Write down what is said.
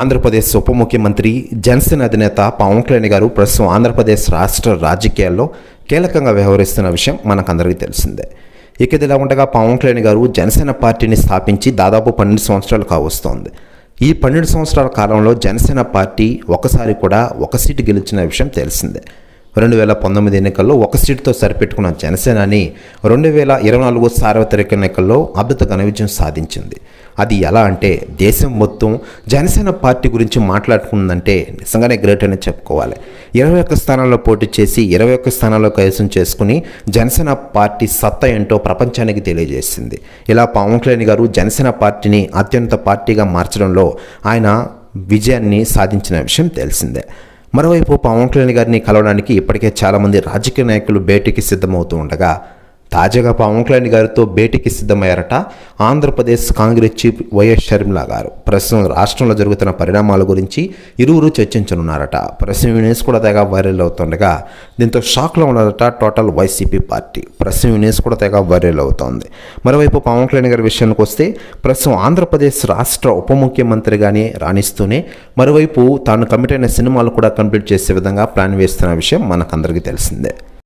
ఆంధ్రప్రదేశ్ ఉప ముఖ్యమంత్రి జనసేన అధినేత పవన్ కళ్యాణ్ గారు ప్రస్తుతం ఆంధ్రప్రదేశ్ రాష్ట్ర రాజకీయాల్లో కీలకంగా వ్యవహరిస్తున్న విషయం మనకందరికీ తెలిసిందే. ఇక ఇదిలా ఉండగా పవన్ కళ్యాణ్ గారు జనసేన పార్టీని స్థాపించి దాదాపు పన్నెండు సంవత్సరాలు కావస్తోంది. ఈ పన్నెండు సంవత్సరాల కాలంలో జనసేన పార్టీ ఒకసారి కూడా ఒక సీటు గెలిచిన విషయం తెలిసిందే. రెండు వేల పంతొమ్మిది ఎన్నికల్లో ఒక సీటుతో సరిపెట్టుకున్న జనసేనని రెండు వేల ఇరవై నాలుగు సార్వత్రిక ఎన్నికల్లో అద్భుత ఘన విజయం సాధించింది. అది ఎలా అంటే దేశం మొత్తం జనసేన పార్టీ గురించి మాట్లాడుకుందంటే నిజంగానే గ్రేట్ అని చెప్పుకోవాలి. ఇరవై ఒక్క స్థానాల్లో పోటీ చేసి ఇరవై ఒక్క స్థానాల్లో కైవసం చేసుకుని జనసేన పార్టీ సత్తా ఏంటో ప్రపంచానికి తెలియజేసింది. ఇలా పవన్ కళ్యాణ్ గారు జనసేన పార్టీని అత్యంత పార్టీగా మార్చడంలో ఆయన విజయాన్ని సాధించిన విషయం తెలిసిందే. మరోవైపు పవన్ కళ్యాణ్ గారిని కలవడానికి ఇప్పటికే చాలామంది రాజకీయ నాయకులు భేటీకి సిద్ధమవుతూ ఉండగా తాజాగా పవన్ కళ్యాణ్ గారితో భేటీకి సిద్ధమయ్యారట ఆంధ్రప్రదేశ్ కాంగ్రెస్ చీఫ్ వైఎస్ షర్మిల గారు. ప్రస్తుతం రాష్ట్రంలో జరుగుతున్న పరిణామాల గురించి ఇరువురు చర్చించనున్నారట. ప్రస్తుతం న్యూస్ కూడా తెగ వైరల్ అవుతుండగా దీంతో షాక్లో ఉన్నారట టోటల్ వైసీపీ పార్టీ. ప్రస్తుతం న్యూస్ కూడా తెగ వైరల్ అవుతోంది. మరోవైపు పవన్ కళ్యాణ్ గారి విషయానికి వస్తే ప్రస్తుతం ఆంధ్రప్రదేశ్ రాష్ట్ర ఉప ముఖ్యమంత్రిగానే రాణిస్తూనే మరోవైపు తాను కమిట్ అయిన సినిమాలు కూడా కంప్లీట్ చేసే విధంగా ప్లాన్ వేస్తున్న విషయం మనకందరికీ తెలిసిందే.